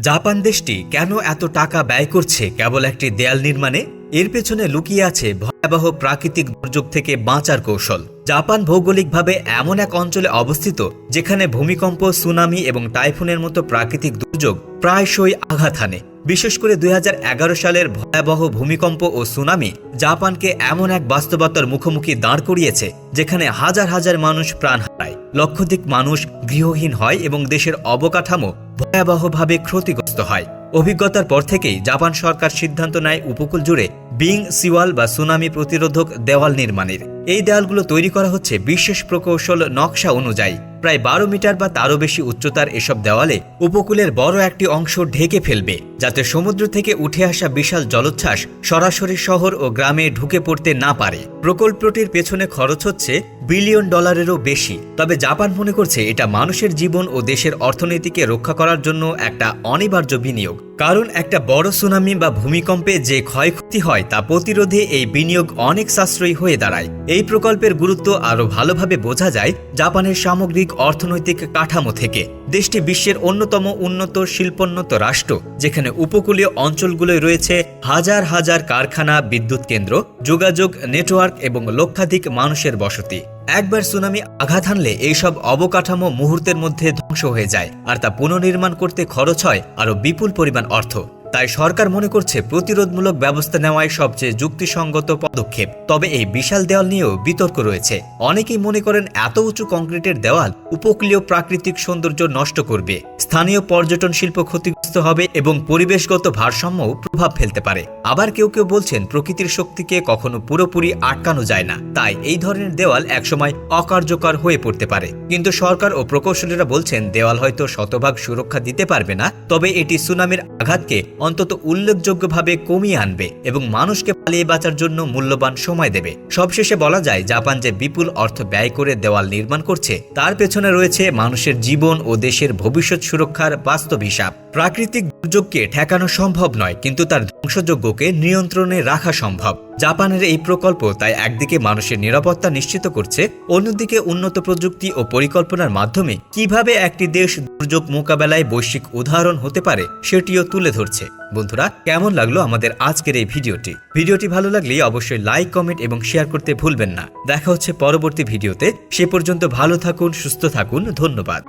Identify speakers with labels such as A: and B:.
A: Japan দেশটি কেন এত টাকা ব্যয় করছে কেবল একটি দেয়াল নির্মাণে? এর পেছনে লুকিয়ে আছে ভয়াবহ প্রাকৃতিক দুর্যোগ থেকে বাঁচার কৌশল। জাপান ভৌগোলিকভাবে এমন এক অঞ্চলে অবস্থিত যেখানে ভূমিকম্প, সুনামি এবং টাইফুনের মতো প্রাকৃতিক দুর্যোগ প্রায়শই আঘাত হানে। বিশেষ করে দুই হাজার এগারো সালের ভয়াবহ ভূমিকম্প ও সুনামি জাপানকে এমন এক বাস্তবতার মুখোমুখি দাঁড় করিয়েছে যেখানে হাজার হাজার মানুষ প্রাণ হারায়। লক্ষাধিক মানুষ গৃহহীন হয় এবং দেশের অবকাঠামো ভয়াবহভাবে ক্ষতিগ্রস্ত হয়। অভিজ্ঞতার পর থেকেই জাপান সরকার সিদ্ধান্ত নেয় উপকূল জুড়ে বিং, সিওয়াল বা সুনামি প্রতিরোধক দেওয়াল নির্মাণের। এই দেওয়ালগুলো তৈরি করা হচ্ছে বিশেষ প্রকৌশল নকশা অনুযায়ী। প্রায় বারো মিটার বা তারও বেশি উচ্চতার এসব দেওয়ালে উপকূলের বড় একটি অংশ ঢেকে ফেলবে। যাতে সমুদ্র থেকে উঠে আসা বিশাল জলোচ্ছ্বাস সরাসরি শহর ও গ্রামে ঢুকে পড়তে না পারে। প্রকল্পটির পেছনে খরচ হচ্ছে বিলিয়ন ডলারেরও বেশি। তবে জাপান মনে করছে এটা মানুষের জীবন ও দেশের অর্থনীতিকে রক্ষা করার জন্য একটা অনিবার্য বিনিয়োগ। কারণ একটা বড় সুনামি বা ভূমিকম্পে যে ক্ষয়ক্ষতি হয় তা প্রতিরোধে এই বিনিয়োগ অনেক সাশ্রয়ী হয়ে দাঁড়ায়। এই প্রকল্পের গুরুত্ব আরও ভালোভাবে বোঝা যায় জাপানের সামগ্রিক অর্থনৈতিক কাঠামো থেকে। দেশটি বিশ্বের অন্যতম উন্নত শিল্পোন্নত রাষ্ট্র, যেখানে উপকূলীয় অঞ্চলগুলোয় রয়েছে হাজার হাজার কারখানা, বিদ্যুৎ কেন্দ্র, যোগাযোগ নেটওয়ার্ক এবং লক্ষাধিক মানুষের বসতি। একবার সুনামি আঘাত হানলে এইসব অবকাঠামো মুহূর্তের মধ্যে ধ্বংস হয়ে যায়, আর তা পুনর্নির্মাণ করতে খরচ হয় আরও বিপুল পরিমাণ অর্থ। তাই সরকার মনে করছে প্রতিরোধমূলক ব্যবস্থা নেওয়াই সবচেয়ে যুক্তিসঙ্গত পদক্ষেপ। তবে এই বিশাল দেওয়াল নিয়েও বিতর্ক রয়েছে। অনেকেই মনে করেন এত উঁচু কংক্রিটের দেওয়াল উপকূলীয় প্রাকৃতিক সৌন্দর্য নষ্ট করবে। স্থানীয় পর্যটন শিল্প ক্ষতিগ্রস্ত হবে এবং পরিবেশগত ভারসাম্যও প্রভাব ফেলতে পারে। আবার কেউ কেউ বলছেন প্রকৃতির শক্তিকে কখনো পুরোপুরি আটকানো যায় না। তাই এই ধরনের দেওয়াল একসময় অকার্যকর হয়ে পড়তে পারে। কিন্তু সরকার ও প্রকৌশলীরা বলছেন, দেওয়াল হয়তো শতভাগ সুরক্ষা দিতে পারবে না, তবে এটি সুনামির আঘাতকে অন্তত উল্লেখযোগ্যভাবে কমিয়ে আনবে এবং মানুষকে পালিয়ে বাঁচার জন্য মূল্যবান সময় দেবে। সবশেষে বলা যায়, জাপান যে বিপুল অর্থ ব্যয় করে দেওয়াল নির্মাণ করছে, তার পেছনে রয়েছে মানুষের জীবন ও দেশের ভবিষ্যৎ সুরক্ষার বাস্তব হিসাব। প্রাকৃতিক দুর্যোগকে ঠেকানো সম্ভব নয়, কিন্তু তার ধ্বংসযোগ্যকে নিয়ন্ত্রণে রাখা সম্ভব। জাপানের এই প্রকল্প তাই একদিকে মানুষের নিরাপত্তা নিশ্চিত করছে, অন্যদিকে উন্নত প্রযুক্তি ও পরিকল্পনার মাধ্যমে কীভাবে একটি দেশ দুর্যোগ মোকাবেলায় বৈশ্বিক উদাহরণ হতে পারে, সেটিও তুলে ধরছে। বন্ধুরা, কেমন লাগল আমাদের আজকের এই ভিডিওটি? ভিডিওটি ভালো লাগলে অবশ্যই লাইক, কমেন্ট এবং শেয়ার করতে ভুলবেন না। দেখা হচ্ছে পরবর্তী ভিডিওতে। সে পর্যন্ত ভালো থাকুন, সুস্থ থাকুন। ধন্যবাদ।